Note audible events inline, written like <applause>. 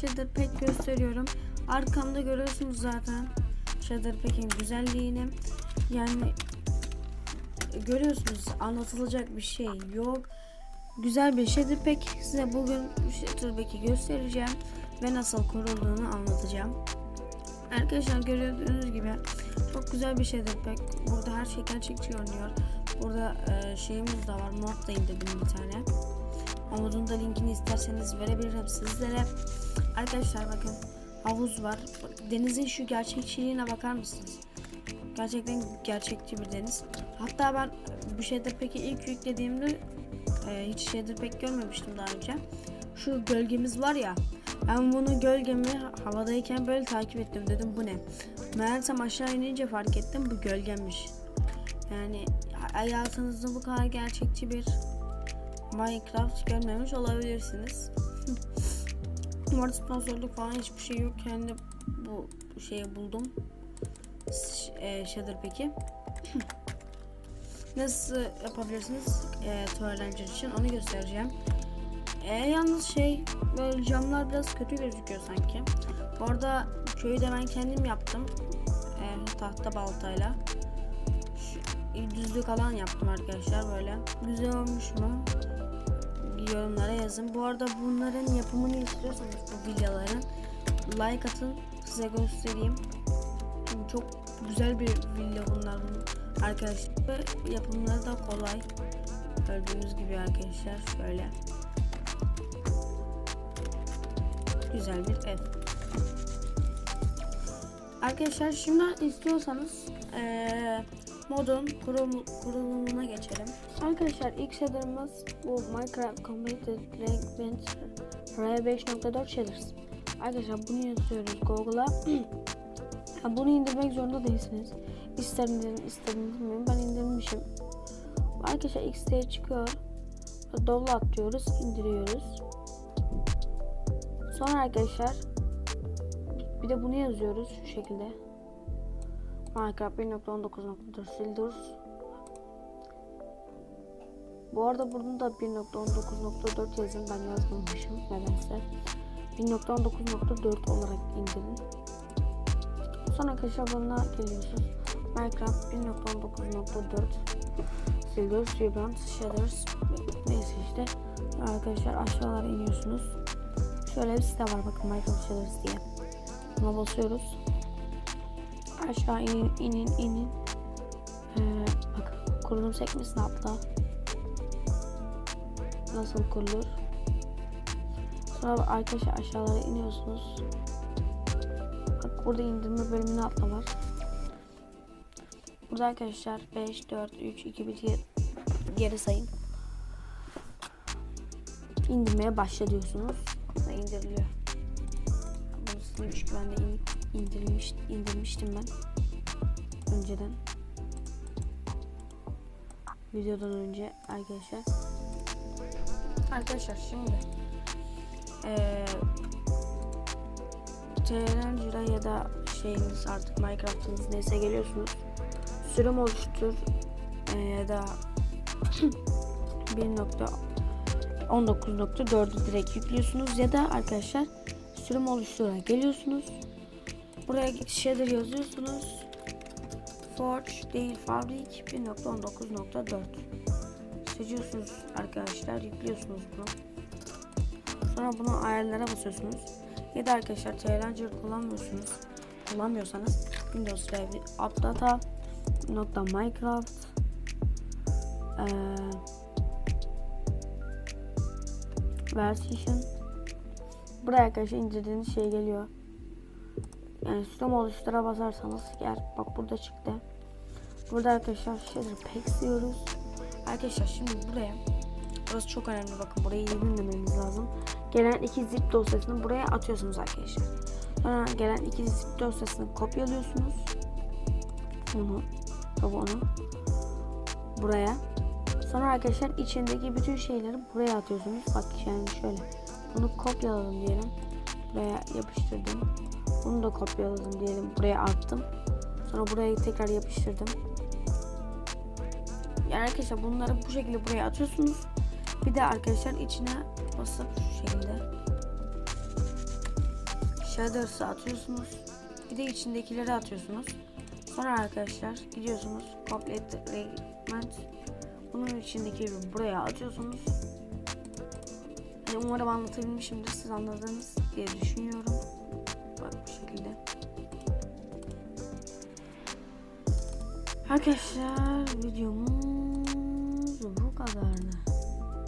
Shader Pack gösteriyorum. Arkamda görüyorsunuz zaten Shader Pack'in güzelliğini. Yani görüyorsunuz anlatılacak bir şey yok. Güzel bir Shader Pack. Size bugün Shader Pack'i göstereceğim ve nasıl kurulduğunu anlatacağım. Arkadaşlar gördüğünüz gibi çok güzel bir Shader Pack. Burada her şey gerçekçi görünüyor. Burada e, şeyimiz de var. Mod da indirdim bir tane. Havuzun da linkini isterseniz verebilirim sizlere. Arkadaşlar bakın havuz var. Denizin şu gerçekçiliğine bakar mısınız? Gerçekten gerçekçi bir deniz. Hatta ben bu Shader Pack'i ilk yüklediğimde e, hiç Shader Pack görmemiştim daha önce. Şu gölgemiz var ya. Ben bunu gölgemi havadayken böyle takip ettim dedim bu ne? Meğersem aşağı inince fark ettim bu gölgemiş. Yani hayatınızda bu kadar gerçekçi bir Minecraft görmemiş olabilirsiniz. <laughs> Bu sponsorluk falan hiçbir şey yok. Kendi bu şeyi buldum. Ş- E, Shader Pack'i. <laughs> Nasıl yapabilirsiniz e, Toylanger için onu göstereceğim. E, yalnız şey böyle camlar biraz kötü gözüküyor sanki. Bu arada köyü de ben kendim yaptım. E, tahta baltayla. Şu, düzlük alan yaptım arkadaşlar böyle. Güzel olmuş mu? Yorumlara yazın. Bu arada bunların yapımını istiyorsanız bu villaların like atın size göstereyim. Çünkü çok güzel bir villa bunlar arkadaşlar. Ve yapımları da kolay. Gördüğünüz gibi arkadaşlar şöyle. Güzel bir ev. Arkadaşlar şimdi istiyorsanız eee modun kurum, kurulumuna geçelim. Arkadaşlar ilk shader'ımız bu Minecraft Completed Fragment R5.4 shaders. Arkadaşlar bunu yazıyoruz Google'a. <clears throat> Bunu indirmek zorunda değilsiniz. İster indirin ister indirmeyin. Ben indirmişim. Arkadaşlar X'de çıkıyor. Double atlıyoruz, indiriyoruz. Sonra arkadaşlar bir de bunu yazıyoruz şu şekilde. Minecraft 1.19.4 Sildurs. Bu arada bunu da 1.19.4 yazın ben yazmamışım nedense. 1.19.4 olarak indirin. Sonra arkadaşlar buna geliyorsunuz. Minecraft 1.19.4 Sildurs, Vibrant, Shaders neyse işte. Arkadaşlar aşağılara iniyorsunuz. Şöyle bir site var bakın Minecraft Shaders diye. Buna basıyoruz. Aşağı inin inin inin. Ee, bak kurulum sekmesini atla. Nasıl kurulur? Sonra arkadaşlar aşağılara iniyorsunuz. Bak burada indirme bölümüne atla. Burada arkadaşlar 5, 4, 3, 2, 1 diye geri sayın. İndirmeye başla diyorsunuz. Ve indiriliyor. Ki ben de in, indirmiş, indirmiştim ben. Önceden. Videodan önce arkadaşlar. Arkadaşlar şimdi eee Challenger'a ya da şeyiniz artık Minecraft'ınız neyse geliyorsunuz. Sürüm oluştur eee, ya da <clears throat> 1.19.4'ü direkt yüklüyorsunuz ya da arkadaşlar sürüm oluştura geliyorsunuz. Buraya shader yazıyorsunuz. Forge değil Fabric 1.19.4 seçiyorsunuz arkadaşlar yüklüyorsunuz bunu. Sonra bunu ayarlara basıyorsunuz. Ya da arkadaşlar Challenger kullanmıyorsunuz. Kullanmıyorsanız Windows ile updata nokta Minecraft eee version buraya arkadaşlar indirdiğiniz şey geliyor. Yani sistem oluştura basarsanız eğer bak burada çıktı. Burada arkadaşlar shader packs diyoruz. Arkadaşlar şimdi buraya burası çok önemli bakın burayı iyi bilmemeniz lazım. Gelen iki zip dosyasını buraya atıyorsunuz arkadaşlar. Sonra gelen iki zip dosyasını kopyalıyorsunuz. Bunu tabi onu buraya. Sonra arkadaşlar içindeki bütün şeyleri buraya atıyorsunuz. Bak yani şöyle. Bunu kopyaladım diyelim. Buraya yapıştırdım. Bunu da kopyaladım diyelim. Buraya attım. Sonra buraya tekrar yapıştırdım. Yani arkadaşlar bunları bu şekilde buraya atıyorsunuz. Bir de arkadaşlar içine basıp şu şekilde Shaders'ı atıyorsunuz. Bir de içindekileri atıyorsunuz. Sonra arkadaşlar gidiyorsunuz. Complete Regiment. Bunun içindeki buraya atıyorsunuz. Hani umarım anlatabilmişimdir. Siz anladınız diye düşünüyorum. Arkadaşlar kadar.